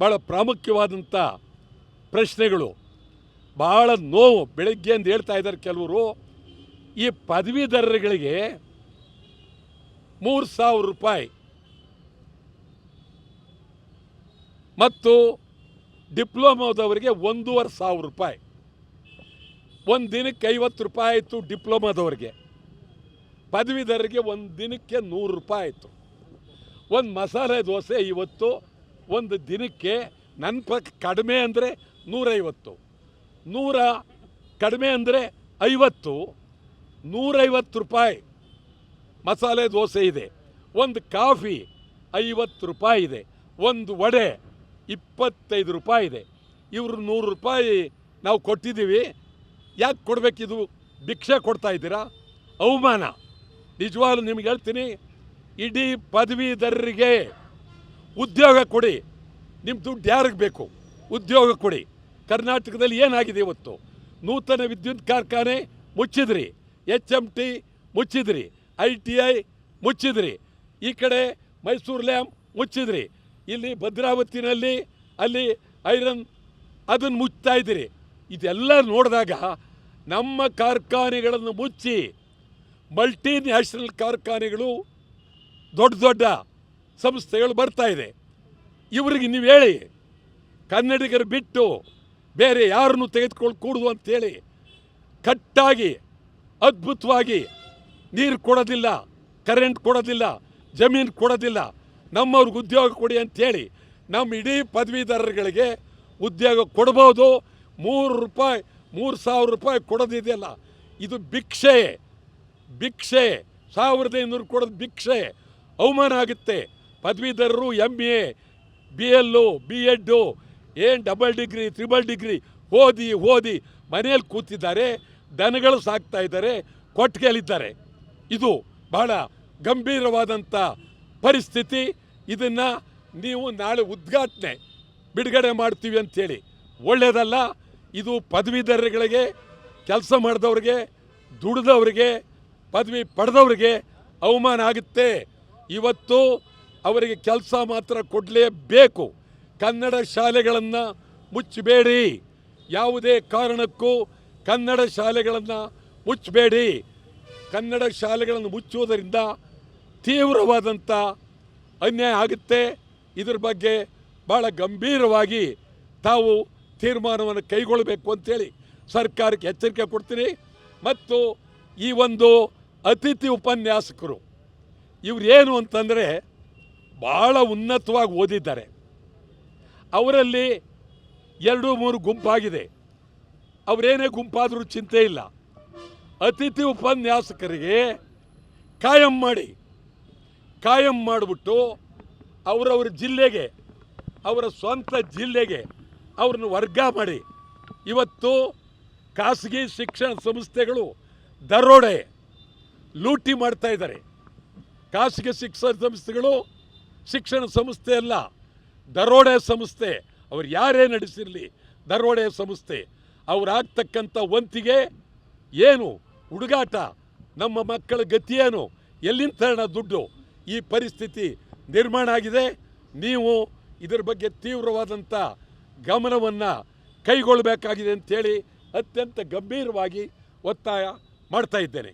ಭಾಳ ಪ್ರಾಮುಖ್ಯವಾದಂಥ ಪ್ರಶ್ನೆಗಳು. ಭಾಳ ನೋವು ಬೆಳಗ್ಗೆ ಅಂತ ಹೇಳ್ತಾ ಇದ್ದಾರೆ ಕೆಲವರು. ಈ ಪದವೀಧರಗಳಿಗೆ ಮೂರು ಸಾವಿರ ರೂಪಾಯಿ ಮತ್ತು ಡಿಪ್ಲೊಮಾದವರಿಗೆ ಒಂದೂವರೆ ಸಾವಿರ ರೂಪಾಯಿ. ಒಂದು ದಿನಕ್ಕೆ ಐವತ್ತು ರೂಪಾಯಿ ಆಯಿತು ಡಿಪ್ಲೊಮಾದವರಿಗೆ. ಪದವೀಧರರಿಗೆ ಒಂದು ದಿನಕ್ಕೆ ನೂರು ರೂಪಾಯಿ ಆಯಿತು. ಒಂದು ಮಸಾಲೆ ದೋಸೆ ಇವತ್ತು ಒಂದು ದಿನಕ್ಕೆ ನನ್ನ ಪಕ್ಕ ಕಡಿಮೆ ಅಂದರೆ ನೂರೈವತ್ತು. ನೂರ ಕಡಿಮೆ ಅಂದರೆ ಐವತ್ತು. ನೂರೈವತ್ತು ರೂಪಾಯಿ ಮಸಾಲೆ ದೋಸೆ ಇದೆ. ಒಂದು ಕಾಫಿ ಐವತ್ತು ರೂಪಾಯಿ ಇದೆ. ಒಂದು ವಡೆ ಇಪ್ಪತ್ತೈದು ರೂಪಾಯಿ ಇದೆ. ಇವರು ನೂರು ರೂಪಾಯಿ ನಾವು ಕೊಟ್ಟಿದ್ದೀವಿ. ಯಾಕೆ ಕೊಡಬೇಕಿದು ಭಿಕ್ಷೆ ಕೊಡ್ತಾ ಇದ್ದೀರಾ? ಅವಮಾನ. ನಿಜವಾಗ್ಲೂ ನಿಮ್ಗೆ ಹೇಳ್ತೀನಿ, ಇಡೀ ಪದವೀಧರರಿಗೆ ಉದ್ಯೋಗ ಕೊಡಿ. ನಿಮ್ಮ ದುಡ್ಡು ಯಾರಿಗೆ ಬೇಕು? ಉದ್ಯೋಗ ಕೊಡಿ. ಕರ್ನಾಟಕದಲ್ಲಿ ಏನಾಗಿದೆ ಇವತ್ತು? ನೂತನ ವಿದ್ಯುತ್ ಕಾರ್ಖಾನೆ ಮುಚ್ಚಿದ್ರಿ. ಎಚ್ ಎಂ ಟಿ ಮುಚ್ಚಿದ್ರಿ. ಐ ಟಿ ಐ ಮುಚ್ಚಿದ್ರಿ. ಈ ಕಡೆ ಮೈಸೂರು ಲ್ಯಾಮ್ ಮುಚ್ಚಿದ್ರಿ. ಇಲ್ಲಿ ಭದ್ರಾವತಿನಲ್ಲಿ ಅಲ್ಲಿ ಐರನ್ ಅದನ್ನು ಮುಚ್ತಾ ಇದ್ದೀರಿ. ಇದೆಲ್ಲ ನೋಡಿದಾಗ ನಮ್ಮ ಕಾರ್ಖಾನೆಗಳನ್ನು ಮುಚ್ಚಿ ಮಲ್ಟಿ ನ್ಯಾಷನಲ್ ಕಾರ್ಖಾನೆಗಳು ದೊಡ್ಡ ದೊಡ್ಡ ಸಂಸ್ಥೆಗಳು ಬರ್ತಾ ಇದೆ. ಇವರಿಗೆ ನೀವು ಹೇಳಿ. ಕನ್ನಡಿಗರು ಬಿಟ್ಟು ಬೇರೆ ಯಾರನ್ನು ತೆಗೆದುಕೊಂಡು ಕೂಡುದು ಅಂತೇಳಿ ಕಟ್ಟಾಗಿ, ಅದ್ಭುತವಾಗಿ ನೀರು ಕೊಡೋದಿಲ್ಲ, ಕರೆಂಟ್ ಕೊಡೋದಿಲ್ಲ, ಜಮೀನು ಕೊಡೋದಿಲ್ಲ. ನಮ್ಮವ್ರಿಗೆ ಉದ್ಯೋಗ ಕೊಡಿ ಅಂತೇಳಿ ನಮ್ಮ ಇಡೀ ಪದವೀಧರಗಳಿಗೆ ಉದ್ಯೋಗ ಕೊಡ್ಬೋದು. ಮೂರು ರೂಪಾಯಿ, ಮೂರು ಸಾವಿರ ರೂಪಾಯಿ ಕೊಡೋದಿದೆಯಲ್ಲ. ಇದು ಭಿಕ್ಷೆ. ಭಿಕ್ಷೆ. ಸಾವಿರದ ಐನೂರು ಕೊಡೋದು ಭಿಕ್ಷೆ. ಅವಮಾನ ಆಗುತ್ತೆ. ಪದವೀಧರರು M A B L B Ed ಏನು ಡಬಲ್ ಡಿಗ್ರಿ ತ್ರಿಬಲ್ ಡಿಗ್ರಿ ಓದಿ ಓದಿ ಮನೆಯಲ್ಲಿ ಕೂತಿದ್ದಾರೆ, ದನಗಳು ಸಾಕ್ತಾ ಇದ್ದಾರೆ ಕೊಟ್ಟಿಗೆಯಲ್ಲಿದ್ದಾರೆ ಇದು ಬಹಳ ಗಂಭೀರವಾದಂಥ ಪರಿಸ್ಥಿತಿ. ಇದನ್ನು ನೀವು ನಾಳೆ ಉದ್ಘಾಟನೆ ಬಿಡುಗಡೆ ಮಾಡ್ತೀವಿ ಅಂಥೇಳಿ ಒಳ್ಳೆಯದಲ್ಲ ಇದು ಪದವೀಧರಗಳಿಗೆ ಕೆಲಸ ಮಾಡಿದವ್ರಿಗೆ, ದುಡಿದವ್ರಿಗೆ, ಪದವಿ ಪಡೆದವ್ರಿಗೆ ಅವಮಾನ ಆಗುತ್ತೆ. ಇವತ್ತು ಅವರಿಗೆ ಕೆಲಸ ಮಾತ್ರ ಕೊಡಲೇಬೇಕು. ಕನ್ನಡ ಶಾಲೆಗಳನ್ನು ಮುಚ್ಚಬೇಡಿ. ಯಾವುದೇ ಕಾರಣಕ್ಕೂ ಕನ್ನಡ ಶಾಲೆಗಳನ್ನು ಮುಚ್ಚಬೇಡಿ. ಕನ್ನಡ ಶಾಲೆಗಳನ್ನು ಮುಚ್ಚುವುದರಿಂದ ತೀವ್ರವಾದಂಥ ಅನ್ಯಾಯ ಆಗುತ್ತೆ. ಇದ್ರ ಬಗ್ಗೆ ಭಾಳ ಗಂಭೀರವಾಗಿ ತಾವು ತೀರ್ಮಾನವನ್ನು ಕೈಗೊಳ್ಳಬೇಕು ಅಂತೇಳಿ ಸರ್ಕಾರಕ್ಕೆ ಎಚ್ಚರಿಕೆ ಕೊಡ್ತೀನಿ. ಮತ್ತು ಈ ಒಂದು ಅತಿಥಿ ಉಪನ್ಯಾಸಕರು ಏನು ಅಂತಂದರೆ ಭಾಳ ಉನ್ನತವಾಗಿ ಓದಿದ್ದಾರೆ. ಅವರಲ್ಲಿ ಎರಡು ಮೂರು ಗುಂಪಾಗಿದೆ. ಅವರೇನೇ ಗುಂಪಾದರೂ ಚಿಂತೆ ಇಲ್ಲ. ಅತಿಥಿ ಉಪನ್ಯಾಸಕರಿಗೆ ಕಾಯಂ ಮಾಡಿ, ಕಾಯಂ ಮಾಡಿಬಿಟ್ಟು ಅವರವ್ರ ಜಿಲ್ಲೆಗೆ, ಅವರ ಸ್ವಂತ ಜಿಲ್ಲೆಗೆ ಅವ್ರನ್ನ ವರ್ಗ ಮಾಡಿ. ಇವತ್ತು ಖಾಸಗಿ ಶಿಕ್ಷಣ ಸಂಸ್ಥೆಗಳು ದರೋಡೆ, ಲೂಟಿ ಮಾಡ್ತಾ ಇದ್ದಾರೆ. ಖಾಸಗಿ ಶಿಕ್ಷಣ ಸಂಸ್ಥೆಗಳು ಶಿಕ್ಷಣ ಸಂಸ್ಥೆ ಅಲ್ಲ, ದರೋಡೆ ಸಂಸ್ಥೆ. ಅವ್ರು ಯಾರೇ ನಡೆಸಿರಲಿ, ದರೋಡೆ ಸಂಸ್ಥೆ. ಅವರಾಗ್ತಕ್ಕಂಥ ವಂತಿಗೆ ಏನು? ಹುಡುಗಾಟ. ನಮ್ಮ ಮಕ್ಕಳ ಗತಿಯೇನು ಎಲ್ಲಿಂದ ದುಡ್ಡು? ಈ ಪರಿಸ್ಥಿತಿ ನಿರ್ಮಾಣ ಆಗಿದೆ. ನೀವು ಇದರ ಬಗ್ಗೆ ತೀವ್ರವಾದಂಥ ಗಮನವನ್ನು ಕೈಗೊಳ್ಳಬೇಕಾಗಿದೆ ಅಂತೇಳಿ ಅತ್ಯಂತ ಗಂಭೀರವಾಗಿ ಒತ್ತಾಯ ಮಾಡ್ತಾ ಇದ್ದೇನೆ.